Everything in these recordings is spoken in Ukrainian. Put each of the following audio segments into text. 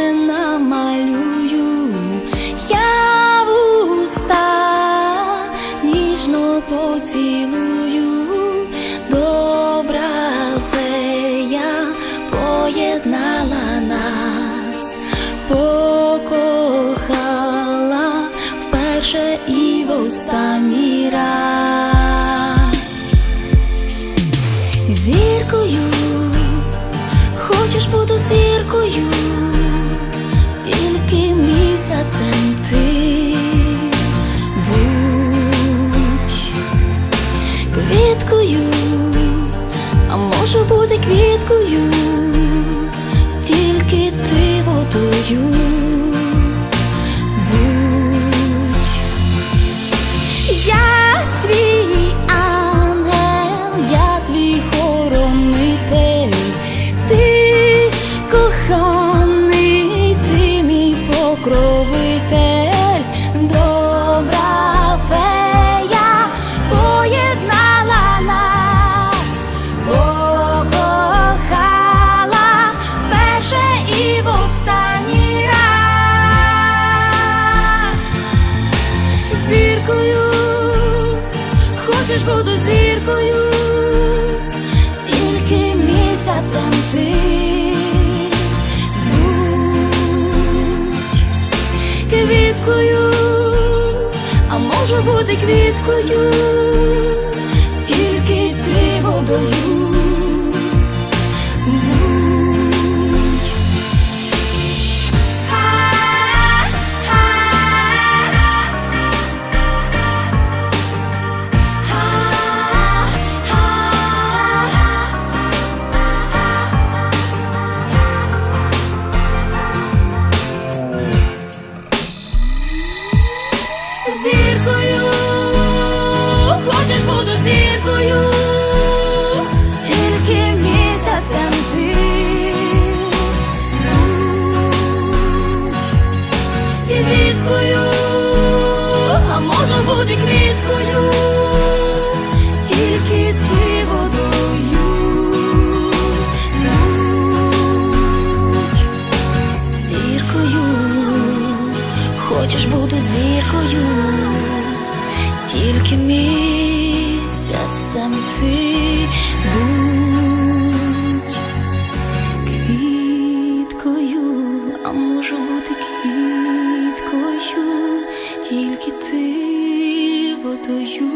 тебе намалюю, я в уста ніжно поцілую, добра фея поєднала нас, покохала вперше і в останній раз. Зіркою. Хочеш бути місяцем ти. Будь квіткою, а можу бути квіткою, зіркою, хочеш буду зіркою, тільки місяцем ти будь квіткою, а може бути квіткою, тільки ти водою. Бути квіткою, тільки ти водою. Зіркою, хочеш бути зіркою, тільки місяцем ти будь квіткою, а можу бути квіткою, тільки ти водою.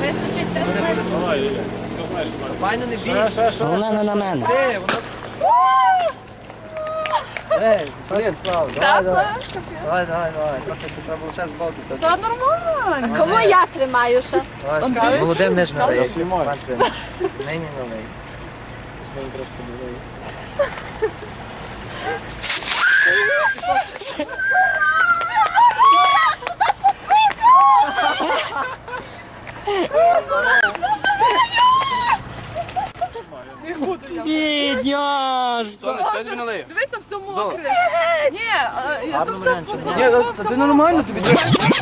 Вистачить три слайди. Файно не бійся. Головне на мене. Ей, що справа? Давай, давай. Давай, давай, давай. Трохи тут треба лише з боку. Та нормально. Кому я тримаю ще? Давай, Володимир не ж налий. Нині налий. Бідняш! Дивися, все мокре. Ні, а, я тут все ні. Ні, та ти нормально тобі.